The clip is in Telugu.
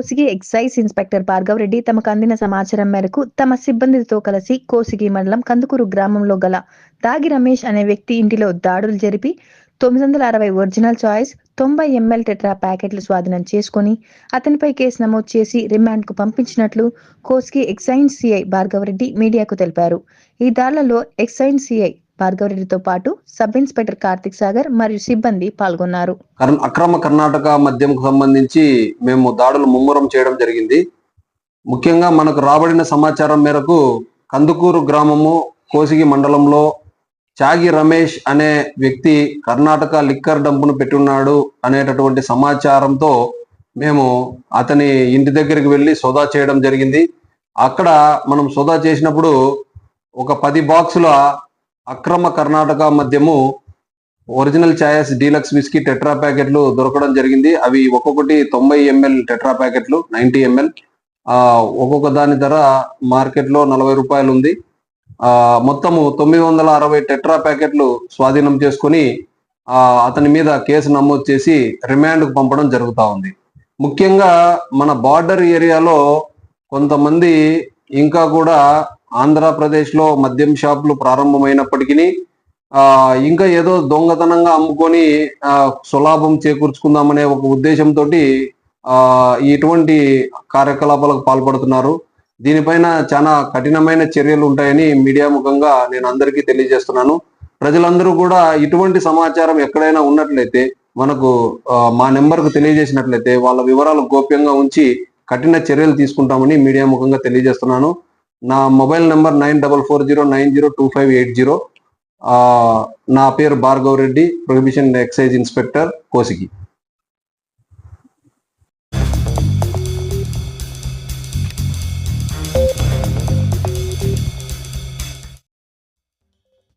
కోసిగి ఎక్సైజ్ ఇన్స్పెక్టర్ భార్గవ్ రెడ్డి తమకు అందిన సమాచారం మేరకు తమ సిబ్బందితో కలిసి కోసిగి మండలం కందుకూరు గ్రామంలో గల దాగి రమేష్ అనే వ్యక్తి ఇంటిలో దాడులు జరిపి తొమ్మిది వందల అరవై ఒరిజినల్ చాయిస్ తొంభై ఎంఎల్ టెట్రా ప్యాకెట్లు స్వాధీనం చేసుకుని అతనిపై కేసు నమోదు చేసి రిమాండ్కు పంపించినట్లు కోసిగి ఎక్సైజ్ సిఐ భార్గవరెడ్డి మీడియాకు తెలిపారు. ఈ దాడులలో ఎక్సైజ్ సిఐ భార్గవ్ రెడ్డితో పాటు సబ్ ఇన్స్పెక్టర్ కార్తిక్ సాగర్ మరియు సిబ్బంది పాల్గొన్నారు. అక్రమ కర్ణాటక మద్యంకు సంబంధించి మేము దాడులు ముమ్మరం చేయడం జరిగింది. ముఖ్యంగా మనకు రాబడిన సమాచారం మేరకు కందుకూరు గ్రామము కోసిగి మండలంలో చాగి రమేష్ అనే వ్యక్తి కర్ణాటక లిక్కర్ డంపును పెట్టున్నాడు అనేటటువంటి సమాచారంతో మేము అతని ఇంటి దగ్గరికి వెళ్ళి సోదా చేయడం జరిగింది. అక్కడ మనం సోదా చేసినప్పుడు ఒక పది బాక్సుల అక్రమ కర్ణాటక మద్యము original choice deluxe whisky tetra ప్యాకెట్లు దొరకడం జరిగింది. అవి ఒక్కొక్కటి తొంభై ఎంఎల్ టెట్రా ప్యాకెట్లు నైంటీ ఎంఎల్. ఒక్కొక్క దాని ధర మార్కెట్లో నలభై రూపాయలు ఉంది. మొత్తము తొమ్మిది వందల అరవై టెట్రా ప్యాకెట్లు స్వాధీనం చేసుకొని అతని మీద కేసు నమోదు చేసి రిమాండ్కు పంపడం జరుగుతూ ఉంది. ముఖ్యంగా మన బార్డర్ ఏరియాలో కొంతమంది ఇంకా కూడా ఆంధ్రప్రదేశ్లో మద్యం షాపులు ప్రారంభమైనప్పటికీ ఆ ఇంకా ఏదో దొంగతనంగా అమ్ముకొని ఆ సులాభం చేకూర్చుకుందామనే ఒక ఉద్దేశంతో ఆ ఇటువంటి కార్యకలాపాలకు పాల్పడుతున్నారు. దీనిపైన చాలా కఠినమైన చర్యలు ఉంటాయని మీడియా ముఖంగా నేను అందరికీ తెలియజేస్తున్నాను. ప్రజలందరూ కూడా ఇటువంటి సమాచారం ఎక్కడైనా ఉన్నట్లయితే మనకు మా నెంబర్కు తెలియజేసినట్లయితే వాళ్ళ వివరాలు గోప్యంగా ఉంచి కఠిన చర్యలు తీసుకుంటామని మీడియా ముఖంగా తెలియజేస్తున్నాను. నా mobile number nine double four zero nine zero two five eight zero. నా పేరు Bhargav Reddy prohibition excise inspector Kosigi.